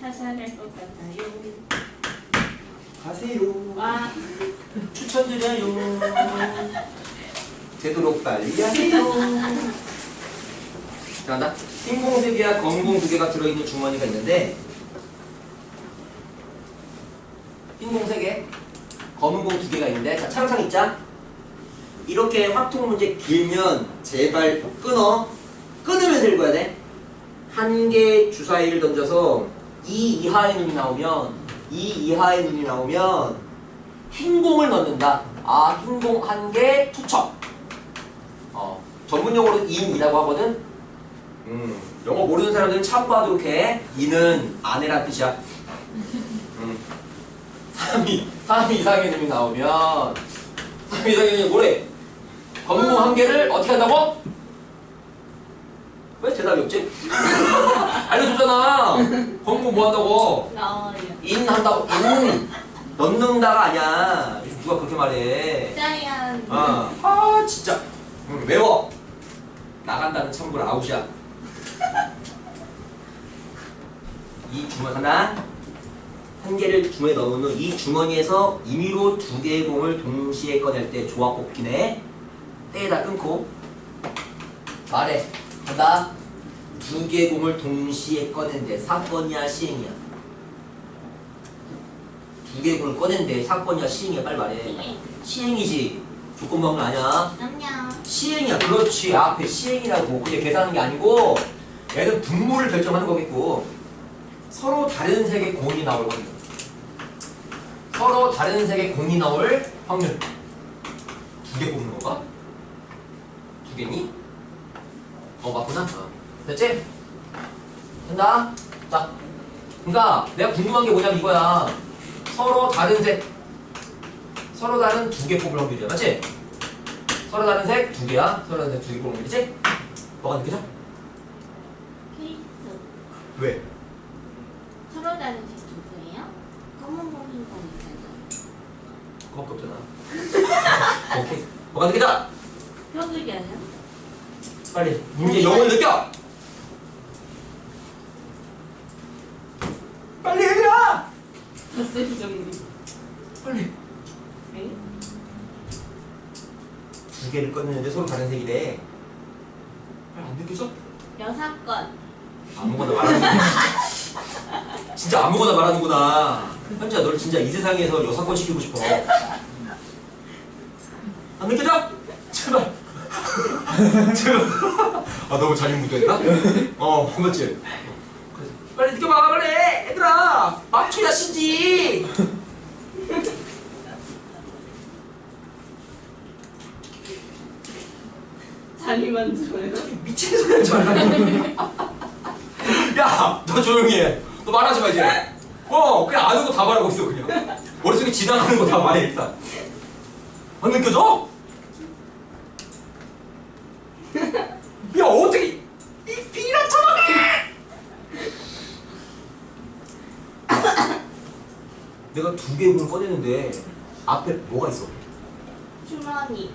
자살할 것 같아요. 가세요. 와, 추천드려요. 되도록 빨리 하세요. 자, 나 흰공 세 개와 검공 두 개가 들어있는 주머니가 있는데 흰공 세 개, 검은 공 두 개가 있는데 자, 차례상 있자. 이렇게 확통 문제 길면 제발 끊어. 끊으면서 읽어야 돼. 한개 주사위를 던져서 이 이하의 눈이 나오면 이 이하의 눈이 나오면 흰 공을 넣는다. 아, 흰 공 한 개 투척. 어, 전문용어로 인이라고 하거든. 음, 영어 모르는 사람들은 참고하도록 해. 인은 아내란 뜻이야. 음. 3이, 3 이상의 놈이 나오면 3 이상의 놈이 뭐래? 검은 공한 개를 어떻게 한다고? 왜 대답이 없지? 알려줬잖아. 공뭐 한다고? 나와요. 인 한다고? 인. 넣는다가 아니야. 요즘 누가 그렇게 말해? 짜얀. 아, 아 진짜. 응, 외워. 나간다는 참고로 아웃이야. 이 주머니 하나. 한 개를 주머니에 넣은 후 이 주머니에서 임의로 두 개의 공을 동시에 꺼낼 때 조합 뽑기네. 때에다 끊고 말해. 한다 두 개의 공을 동시에 꺼낸대 사건이야 시행이야 두 개의 공을 꺼낸대 사건이야 시행이야 빨리 말해 시행. 시행이지 조건방은 아니야 안녕. 시행이야 그렇지 앞에 시행이라고 그게 계산하는 게 아니고 얘는 분모를 결정하는 거겠고 서로 다른 색의 공이 나올 확률 서로 다른 색의 공이 나올 확률 두 개 뽑는 건가? 두 개니? 어 맞구나 어. 됐지? 된다 자 그러니까 내가 궁금한 게 뭐냐면 이거야 서로 다른 색 서로 다른 두 개 뽑을 확률이야 맞지? 서로 다른 색 두 개야. 서로 다른 색 두 개 뽑는 거지? 뭐가 느껴져? 케이스. 왜? 서로 다른 색 누구예요? 검은 공, 흰공 있잖아요. 그거밖에 없잖아. 오케이. 뭐가 느껴져? 벽을이요? 빨리 문제 영혼을 느껴. 빨리 얘들아. 덧셈 정리. 빨리. 네? 두 개를 꺼내는데 서로 다른 색이래. 안 느껴져? 여사건. 아무거나 말하는구나. 진짜 아무거나 말하는구나. 현지야, 널 진짜 이 세상에서 여사건 시키고 싶어. 안 느껴져? 제발. 제발. 아, 너무 자유무도했나? 어, 맞지? 빨리 느껴봐, 빨리! 얘들아! 맞춰야 신지! 자리만 좋아요. 미친 소리 하지 말라. 야, 너 조용히 해. 너 말하지 마, 이제. 어, 그냥 아는 거 다 말하고 있어, 그냥. 머릿속에 지나가는 거다 일단. 안 느껴져? 야, 어떻게, 이 비란 처먹게! 내가 두 개의 문을 꺼내는데, 앞에 뭐가 있어? 주머니.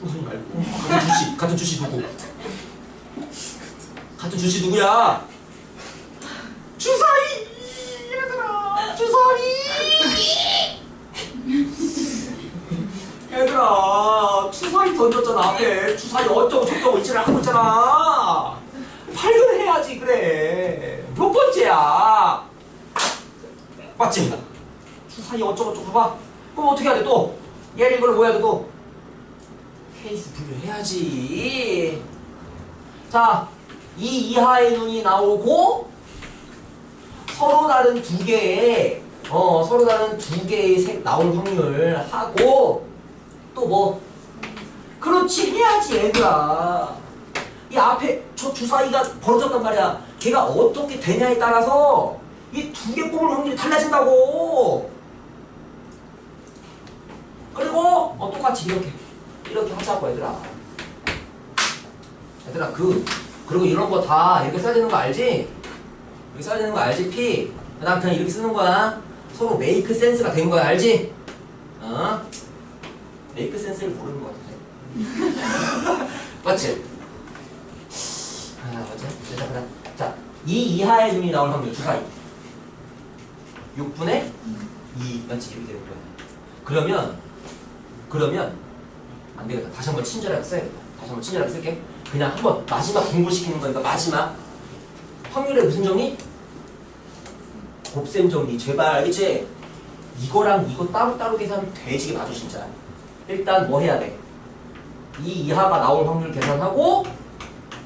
무슨 말고. 같은 주씨, 같은 주씨 누구? 같은 주씨 누구야? 주사위! 얘들아! 주사위! 얘들아! 주사위 던졌잖아, 앞에. 주사위 어쩌고 저쩌고 있지를 하고 있잖아. 발견해야지, 그래. 몇 번째야? 맞지? 주사위 어쩌고 저쩌고 봐. 그럼 어떻게 해야 돼, 또? 얘를 이걸 뭐 해야 돼, 또? 케이스 분류해야지. 자, 이 이하의 눈이 나오고 서로 다른 두 개의 어 서로 다른 두 개의 색 나올 확률 하고 또 뭐? 그렇지 해야지 얘들아. 이 앞에 저 주사위가 벌어졌단 말이야. 걔가 어떻게 되냐에 따라서 이 두 개 뽑을 확률이 달라진다고. 그리고 어 똑같이 이렇게 이렇게 하자고 얘들아. 얘들아 그 그리고 이런 거 다 이렇게 써야 되는 거 알지? 이렇게 써야 되는 거 알지 피? 나 그냥 이렇게 쓰는 거야. 서로 메이크 센스가 된 거야 알지? 어? 메이크 센스를 모르는 거 같아. 맞지? 아 맞지? 자, 자, 자, 이 이하의 눈이 나올 확률 주사위. 6분의 2 맞지? 이렇게 되는 거야. 그러면 그러면 안 되겠다. 다시 한번 친절하게 써야겠다. 다시 한번 친절하게 쓸게. 그냥 한번 마지막 공부시키는 거니까 마지막 확률의 무슨 정리? 곱셈 정리 제발 알겠지? 이거랑 이거 따로따로 계산 돼지게 봐줘 진짜 일단 뭐 해야 돼? 이 이하가 나올 확률 계산하고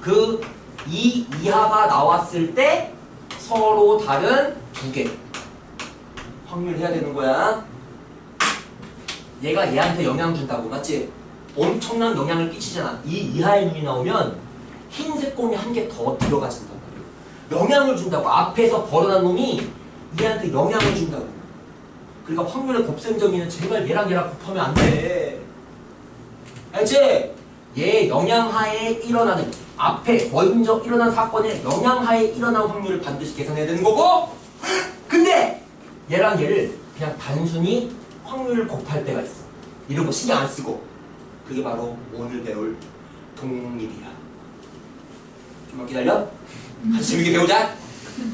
그 이 이하가 나왔을 때 서로 다른 두 개 확률 해야 되는 거야 얘가 얘한테 영향 준다고 맞지? 엄청난 영향을 끼치잖아 이 이하의 놈이 나오면 흰색 곰이 한 개 더 들어가진단 말이야 영향을 준다고 앞에서 벌어난 놈이 얘한테 영향을 준다고 그러니까 확률의 곱셈 정의는 제발 얘랑 얘랑 곱하면 안 돼. 알지? 얘 영향하에 일어나는 앞에 먼저 일어난 사건의 영향하에 일어난 확률을 반드시 계산해야 되는 거고 근데 얘랑 얘를 그냥 단순히 확률을 곱할 때가 있어. 이런 거 신경 안 쓰고 그게 바로 오늘 배울 동일이야. 좀만 기다려. 같이 재밌게 배우자.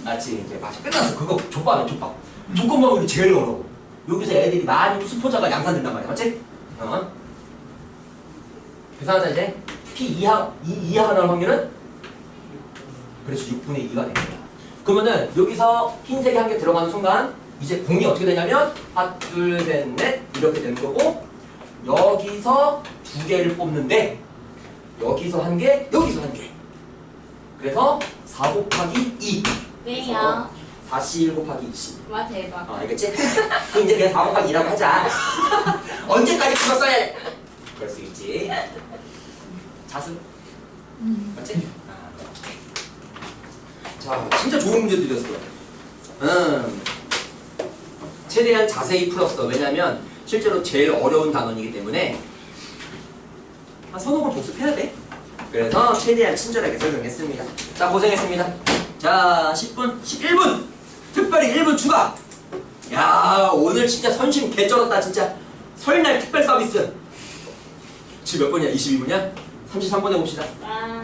알지? 이제 맛이 끝났어. 그거 족밥이야 족밥. 조건방울이 제일 어려워. 여기서 애들이 많이 수포자가 양산된단 말이야. 맞지? 어? 계산하자 이제. P 이하, 이 이하가 나올 확률은? 그래서 6분의 2가 됩니다. 그러면은 여기서 흰색이 한 개 들어가는 순간 이제 공이 어떻게 되냐면 하나, 둘, 셋, 넷 이렇게 되는 거고 여기서 두 개를 뽑는데 여기서 한 개, 여기서 한 개. 그래서 4 곱하기 2. 왜요? 41 곱하기 20. 와 대박. 어, 알겠지? 그럼 이제 그냥 4 곱하기 2라고 하자. 언제까지 그거 써야 돼? 그럴 수 있지. 자수. 맞지? 아. 자, 진짜 좋은 문제 드렸어. 음. 최대한 자세히 풀었어. 왜냐면 실제로 제일 어려운 단원이기 때문에 한 서너 번 복습해야 돼. 그래서 최대한 친절하게 설명했습니다. 자, 고생했습니다. 자, 10분, 11분! 특별히 1분 추가! 야, 오늘 진짜 선심 개쩔었다, 진짜. 설날 특별 서비스. 지금 몇 분이야? 22분이야? 33분 해봅시다. 아.